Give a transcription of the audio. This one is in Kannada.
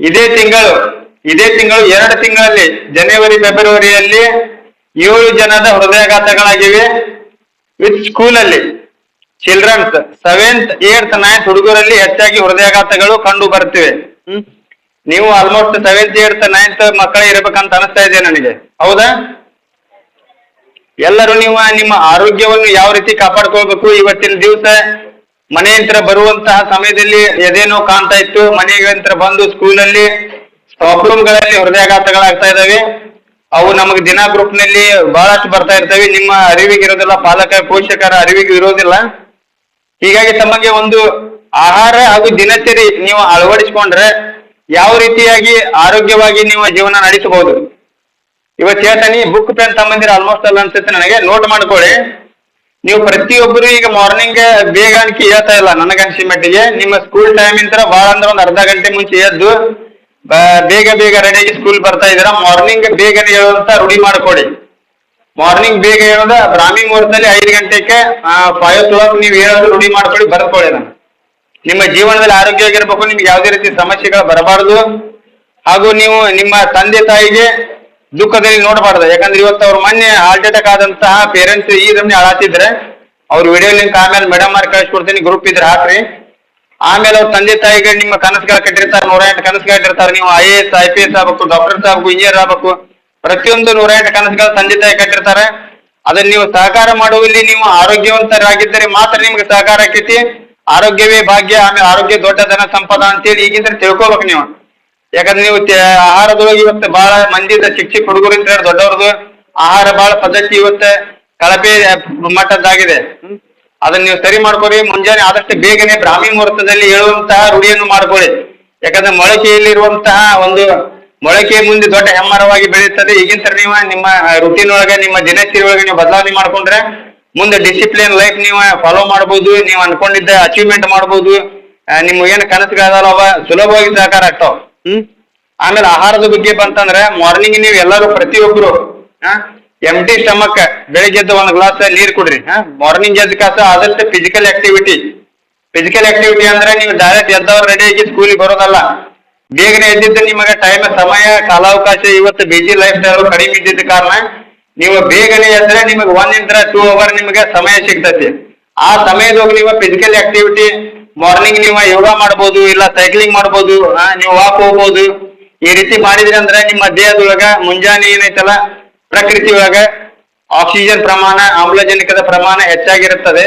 ಇದೇ ತಿಂಗಳು ಇದೇ ತಿಂಗಳು ಎರಡು ತಿಂಗಳಲ್ಲಿ ಜನವರಿ ಫೆಬ್ರವರಿಯಲ್ಲಿ ಏಳು ಜನದ ಹೃದಯಾಘಾತಗಳಾಗಿವೆ. ವಿತ್ ಸ್ಕೂಲಲ್ಲಿ ಚಿಲ್ಡ್ರನ್ಸ್ ಸೆವೆಂತ್ ಏಟ್ ನೈನ್ತ್ ಹುಡುಗರಲ್ಲಿ ಹೆಚ್ಚಾಗಿ ಹೃದಯಾಘಾತಗಳು ಕಂಡು ಬರ್ತಿವೆ ನೀವು ಆಲ್ಮೋಸ್ಟ್ ಸೆವೆಂತ್ ಏಟ್ ನೈನ್ತ್ ಮಕ್ಕಳೇ ಇರಬೇಕಂತ ಅನಿಸ್ತಾ ಇದೆ ನನಗೆ? ಹೌದಾ? ಎಲ್ಲರೂ ನೀವು ನಿಮ್ಮ ಆರೋಗ್ಯವನ್ನು ಯಾವ ರೀತಿ ಕಾಪಾಡ್ಕೋಬೇಕು ಇವತ್ತಿನ ದಿವಸ? ಮನೆಯಂತ್ರ ಬರುವಂತಹ ಸಮಯದಲ್ಲಿ ಎದೇನೋ ಕಾಣ್ತಾ ಇತ್ತು. ಮನೆಗಂತ್ರ ಬಂದು ಸ್ಕೂಲಲ್ಲಿ ಸ್ಟಾಪ್ ರೂಮ್ಗಳಲ್ಲಿ ಹೃದಯಾಘಾತಗಳಾಗ್ತಾ ಇದಾವೆ ಅವು ನಮಗೆ ದಿನ ಗ್ರೂಪ್ನಲ್ಲಿ ಬಹಳಷ್ಟು ಬರ್ತಾ ಇರ್ತವೆ. ನಿಮ್ಮ ಅರಿವಿಗೆ ಇರೋದಿಲ್ಲ, ಪಾಲಕ, ಪೋಷಕರ ಅರಿವಿಗೆ ಇರೋದಿಲ್ಲ. ಹೀಗಾಗಿ ತಮಗೆ ಒಂದು ಆಹಾರ ಹಾಗೂ ದಿನಚರಿ ನೀವು ಅಳವಡಿಸಿಕೊಂಡ್ರೆ ಯಾವ ರೀತಿಯಾಗಿ ಆರೋಗ್ಯವಾಗಿ ನೀವು ಜೀವನ ನಡೆಸಬಹುದು. ಇವತ್ತು ಹೇಳ್ತಾನೆ ಬುಕ್ ಪೆನ್ ತಮ್ಮಂದಿರ ಆಲ್ಮೋಸ್ಟ್ ಅಲ್ಲ ಅನ್ಸುತ್ತೆ ನನಗೆ. ನೋಟ್ ಮಾಡ್ಕೊಳ್ಳಿ. ನೀವು ಪ್ರತಿಯೊಬ್ಬರು ಈಗ ಮಾರ್ನಿಂಗ್ ಬೇಗ ಅನ್ಕಿ ಹೇಳ್ತಾ ಇಲ್ಲ ನನಗೆ ಅನ್ಸಿ ಮಟ್ಟಿಗೆ. ನಿಮ್ಮ ಸ್ಕೂಲ್ ಟೈಮ್ ಇಂತರ ಭಾಳ ಅಂದ್ರೆ ಒಂದು ಅರ್ಧ ಗಂಟೆ ಮುಂಚೆ ಎದ್ದು ಬೇಗ ಬೇಗ ರೆಡಿಯಾಗಿ ಸ್ಕೂಲ್ ಬರ್ತಾ ಇದ್ದೀರಾ? ಮಾರ್ನಿಂಗ್ ಬೇಗನೆ ಹೇಳುವಂತ ರೂಢಿ ಮಾಡ್ಕೊಡಿ. ಮಾರ್ನಿಂಗ್ ಬೇಗ ಹೇಳೋದ, ಬ್ರಾಹ್ಮಿ ಮುಹೂರ್ತದಲ್ಲಿ ಐದು ಗಂಟೆಗೆ ಫೈವ್ ಕ್ಲಾಕ್ ನೀವು ಹೇಳೋದು ರೂಢಿ ಮಾಡ್ಕೊಳ್ಳಿ ಬರ್ಕೊಳ್ಳಿ ನಾನು ನಿಮ್ಮ ಜೀವನದಲ್ಲಿ ಆರೋಗ್ಯವಾಗಿರ್ಬೇಕು, ನಿಮ್ಗೆ ಯಾವುದೇ ರೀತಿ ಸಮಸ್ಯೆಗಳು ಬರಬಾರದು. ಹಾಗೂ ನೀವು ನಿಮ್ಮ ತಂದೆ ತಾಯಿಗೆ ದುಃಖದಲ್ಲಿ ನೋಡಬಾರ್ದು. ಯಾಕಂದ್ರೆ ಇವತ್ತು ಅವ್ರು ಮೊನ್ನೆ ಹಾರ್ಟ್ ಅಟ್ಯಾಕ್ ಆದಂತಹ ಪೇರೆಂಟ್ಸ್ ಈ ನಮ್ನಿ ಅಳಾತಿದ್ರೆ, ಅವ್ರ ವಿಡಿಯೋ ಲಿಂಕ್ ಆಮೇಲೆ ಮೇಡಮ್ ಮಾರ್ ಕಳಿಸ್ಕೊಡ್ತೀನಿ ಗ್ರೂಪ್ ಇದ್ರೆ ಹಾಕ್ರಿ. ಆಮೇಲೆ ಅವ್ರ ತಂದೆ ತಾಯಿಗೆ ನಿಮ್ಮ ಕನಸುಗಳು ಕಟ್ಟಿರ್ತಾರೆ ನೂರ ಎಂಟು ಕನಸುಗಳಿರ್ತಾರೆ ಕಟ್ಟಿರ್ತಾರೆ. ನೀವು I A S I P S ಆಗ್ಬೇಕು ಡಾಕ್ಟರ್ಸ್ ಆಗ್ಬೇಕು ಇಂಜಿನಿಯರ್ ಆಗ್ಬೇಕು. ಪ್ರತಿಯೊಂದು ನೂರ ಎಂಟು ಕನಸುಗಳು ತಂದೆ ತಾಯಿ ಕಟ್ಟಿರ್ತಾರೆ. ಅದನ್ನ ನೀವು ಸಹಕಾರ ಮಾಡುವಲ್ಲಿ ನೀವು ಆರೋಗ್ಯವಂತರಾಗಿದ್ದರೆ ಮಾತ್ರ ನಿಮ್ಗೆ ಸಹಕಾರ ಆಕೈತಿ. ಆರೋಗ್ಯವೇ ಭಾಗ್ಯ, ಆಮೇಲೆ ಆರೋಗ್ಯ ದೊಡ್ಡ ಧನ ಸಂಪದ ಅಂತೇಳಿ ಈಗಿಂದ್ರೆ ತಿಳ್ಕೊಬೇಕು ನೀವು. ಯಾಕಂದ್ರೆ ನೀವು ಆಹಾರದೊಳಗೆ ಇವತ್ತು ಬಹಳ ಮಂದಿದ ಚಿಕ್ಕ ಚಿಕ್ಕ ಹುಡುಗರು ಅಂತ ಹೇಳಿ ದೊಡ್ಡವ್ರದ್ದು ಆಹಾರ ಬಹಳ ಪದ್ಧತಿ ಇವತ್ತು ಕಳಪೆ ಮಟ್ಟದ್ದಾಗಿದೆ. ಅದನ್ನ ನೀವು ಸರಿ ಮಾಡ್ಕೊರಿ. ಮುಂಜಾನೆ ಆದಷ್ಟು ಬೇಗನೆ ಬ್ರಾಹ್ಮಿ ಮುಹೂರ್ತದಲ್ಲಿ ಹೇಳುವಂತಹ ರೂಢಿಯನ್ನು ಮಾಡ್ಕೊಳ್ಳಿ ಯಾಕಂದ್ರೆ ಮೊಳಕೆಯಲ್ಲಿರುವಂತಹ ಒಂದು ಮೊಳಕೆ ಮುಂದೆ ದೊಡ್ಡ ಹೆಮ್ಮರವಾಗಿ ಬೆಳೆಯುತ್ತದೆ. ಈಗಿನ ನೀವು ನಿಮ್ಮ ರುಟೀನ್ ಒಳಗೆ ನಿಮ್ಮ ದಿನಚರಿ ಒಳಗೆ ನೀವು ಬದಲಾವಣೆ ಮಾಡ್ಕೊಂಡ್ರೆ ಮುಂದೆ ಡಿಸಿಪ್ಲಿನ್ ಲೈಫ್ ನೀವು ಫಾಲೋ ಮಾಡ್ಬೋದು. ನೀವು ಅನ್ಕೊಂಡಿದ್ದ ಅಚೀವ್ಮೆಂಟ್ ಮಾಡ್ಬೋದು. ನಿಮ್ಗೆ ಏನು ಕನಸುಗಳದಾವ ಸುಲಭವಾಗಿ ಸಹಕಾರ ಆಗ್ತಾವ ಹ್ಮ್? ಆಮೇಲೆ ಆಹಾರದ ಬಗ್ಗೆ ಬಂತಂದ್ರೆ ಮಾರ್ನಿಂಗ್ ನೀವು ಎಲ್ಲರೂ ಪ್ರತಿಯೊಬ್ರು ಎಂ ಟಿ ಸ್ಟಮಕ್ ಬೆಳಿಗ್ಗೆ ಎದ್ದು ಒಂದು ಗ್ಲಾಸ್ ನೀರ್ ಕುಡ್ರಿ ಮಾರ್ನಿಂಗ್ ಎದ್ದ ಕಾಸ ಆದಷ್ಟು ಫಿಸಿಕಲ್ ಆಕ್ಟಿವಿಟಿ ಫಿಸಿಕಲ್ ಆಕ್ಟಿವಿಟಿ ಅಂದ್ರೆ ನೀವು ಡೈರೆಕ್ಟ್ ಎದ್ದವ್ರು ರೆಡಿ ಆಗಿ ಸ್ಕೂಲಿಗೆ ಬರೋದಲ್ಲ. ಬೇಗನೆ ಎದ್ದಿದ್ದು ನಿಮಗೆ ಟೈಮ್ ಸಮಯ, ಕಾಲಾವಕಾಶ ಇವತ್ತು ಬಿಜಿ ಲೈಫ್ ಸ್ಟೈಲ್ ಕಡಿಮೆ ಇದ್ದಿದ್ದ ಕಾರಣ ನೀವು ಬೇಗನೆ ಎದ್ರೆ ನಿಮಗೆ ಒನ್ ಇಂದ್ರ ಟೂ ಅವರ್ ನಿಮಗೆ ಸಮಯ ಸಿಗ್ತೈತಿ. ಆ ಸಮಯದಾಗ ನೀವು ಫಿಸಿಕಲ್ ಆಕ್ಟಿವಿಟಿ ಮಾರ್ನಿಂಗ್ ನೀವು ಯೋಗ ಮಾಡ್ಬೋದು, ಇಲ್ಲ ಸೈಕ್ಲಿಂಗ್ ಮಾಡ್ಬೋದು ನೀವು ವಾಕ್ ಹೋಗ್ಬೋದು. ಈ ರೀತಿ ಮಾಡಿದ್ರಿ ಅಂದ್ರೆ ನಿಮ್ಮ ದೇಹದೊಳಗ ಮುಂಜಾನೆ ಏನೈತಲ್ಲ, ಪ್ರಕೃತಿ ಒಳಗ ಆಕ್ಸಿಜನ್ ಪ್ರಮಾಣ, ಆಮ್ಲಜನಕದ ಪ್ರಮಾಣ ಹೆಚ್ಚಾಗಿರುತ್ತದೆ.